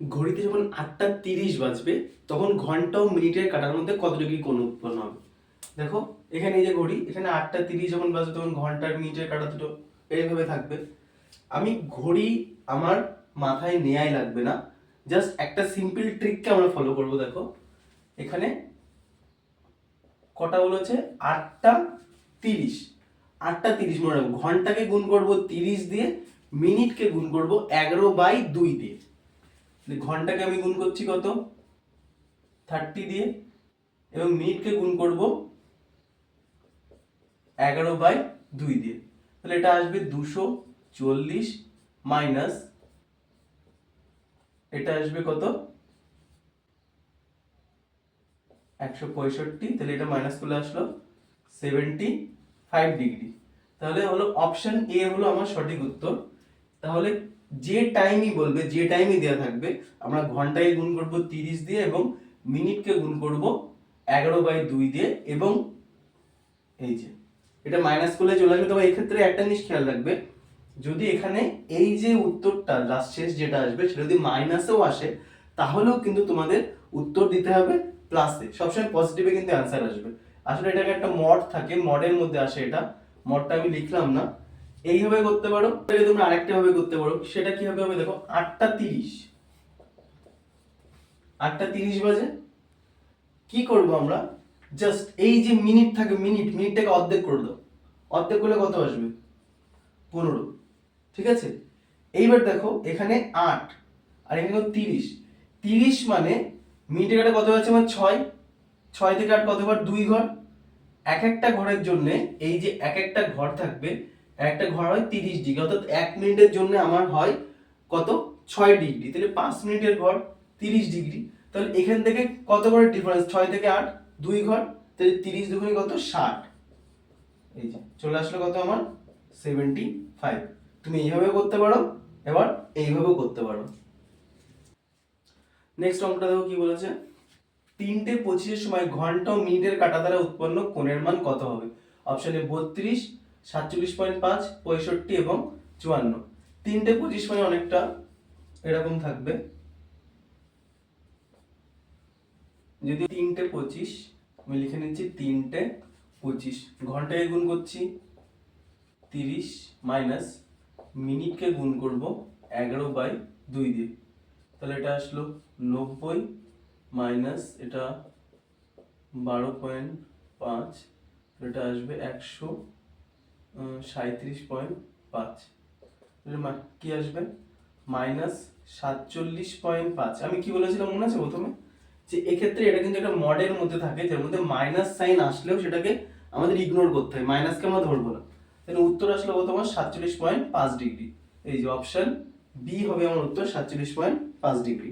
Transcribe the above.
ঘড়িতে যখন আটটা তিরিশ বাজবে, তখন ঘণ্টা ও মিনিটের কাটার মধ্যে কত ডিগ্রি কোণ উৎপন্ন হবে? দেখো, এখানে এই যে ঘড়ি, এখানে আটটা তিরিশ যখন বাজবে, তখন ঘণ্টার মিনিটের কাটা দুটো, এইভাবে থাকবে। আমি ঘড়ি আমার মাথায় নেয়াই লাগবে না। জাস্ট একটা সিম্পল ট্রিককে আমরা ফলো করব, দেখো। এখানে কটা বলেছে? আটটা তিরিশ। আটটা তিরিশ মনে রাখব। ঘন্টাকে গুণ করব তিরিশ দিয়ে, মিনিটকে গুণ করব এগারো বাই দুই দিয়ে। ঘন্টাকে আমি গুণ করছি কত? থার্টি দিয়ে, এবং মিনিটকে গুণ করব এগারো বাই দুই দিয়ে। তাহলে এটা আসবে দুশো চল্লিশ মাইনাস এটা আসবে কত? একশো পঁয়ষট্টি, তাহলে এটা মাইনাস করলে আসলো সেভেন্টি ফাইভ ডিগ্রি তাহলে হলো অপশন এ হলো আমার সঠিক উত্তর। তাহলে যে টাইমই বলবে, যে টাইমই দেওয়া থাকবে, আমরা ঘন্টায় গুণ করব তিরিশ দিয়ে এবং মিনিটকে গুণ করব এগারো বাই দুই দিয়ে এবং এই যে, এটা মাইনাস করলে চলে আসবে। তবে এক্ষেত্রে একটা জিনিস খেয়াল রাখবে, যদি এখানে এই যে উত্তরটা লাস্ট শেষ যেটা আসবে, সেটা যদি মাইনাসেও আসে, তাহলেও কিন্তু তোমাদের উত্তর দিতে হবে প্লাসে সবসময় পজিটিভে কিন্তু অ্যান্সার আসবে। আসলে এটাকে একটা মড থাকে মডের মধ্যে আসে এটা। মডটা আমি লিখলাম না। এইভাবে করতে পারো, তাহলে তোমরা আরেকটা ভাবে করতে পারো। সেটা কীভাবে হবে দেখো, আটটা তিরিশ। আটটা তিরিশ বাজে। কি করব আমরা? জাস্ট এই যে মিনিট থাকে মিনিট মিনিটটাকে অর্ধেক করে দাও। অর্ধেক করলে কত আসবে? পনেরো। ঠিক আছে? এইবার দেখো, এখানে আট আর এখানে তিরিশ। তিরিশ মানে মিনিটের কাটা কত হচ্ছে আমার ছয়। ছয় থেকে আট কতবার দুই ঘর। এক একটা ঘরের জন্য এই যে এক একটা ঘর থাকবে একটা ঘর হয় তিরিশ ডিগ্রি, অর্থাৎ এক মিনিটের জন্য আমার হয় কত? ছয় ডিগ্রি। তাহলে পাঁচ মিনিটের ঘর তিরিশ ডিগ্রি। তাহলে এখান থেকে কত করে ডিফারেন্স ছয় থেকে আট, দুই ঘর, তাহলে তিরিশ দুগুণে কত? ষাট। এই যে, চলে আসলো কত আমার? সেভেন্টি ফাইভ তুমি এইভাবে করতে পারো, এবার এইভাবেও করতে পারো। নেক্সট অঙ্কটা দেখো কি বলেছে? তিনটে পঁচিশের সময় ঘণ্টা ও মিনিটের কাটা দ্বারা উৎপন্ন কোণের মান কত হবে? অপশনে বত্রিশ। সাতচল্লিশ পয়েন্ট পাঁচ, পঁয়ষট্টি এবং চুয়ান্ন। তিনটে পঁচিশ মানে অনেকটা এরকম থাকবে। যদি তিনটে পঁচিশ, আমি লিখে নিচ্ছি তিনটে পঁচিশ। ঘন্টায় গুণ করছি তিরিশ মাইনাস মিনিটকে গুণ করব এগারো বাই দুই দিয়ে। তাহলে এটা আসলো নব্বই মাইনাস এটা বারো পয়েন্ট পাঁচ এটা আসবে একশো সাঁত্রিশ পয়েন্ট পাঁচ। কি আসবে? মাইনাস সাতচল্লিশ পয়েন্ট পাঁচ। আমি কি বলেছিলাম মনে আছে প্রথমে? যে এক্ষেত্রে এটা কিন্তু একটা মডের মধ্যে থাকে, যার মধ্যে মাইনাস সাইন আসলেও সেটাকে আমাদের ইগনোর করতে হয়। মাইনাসকে আমরা ধরবো না। তাহলে উত্তর আসলো কত আমার? সাতচল্লিশ পয়েন্ট পাঁচ ডিগ্রি। এই যে অপশন বি হবে আমার উত্তর, সাতচল্লিশ পয়েন্ট পাঁচ ডিগ্রি।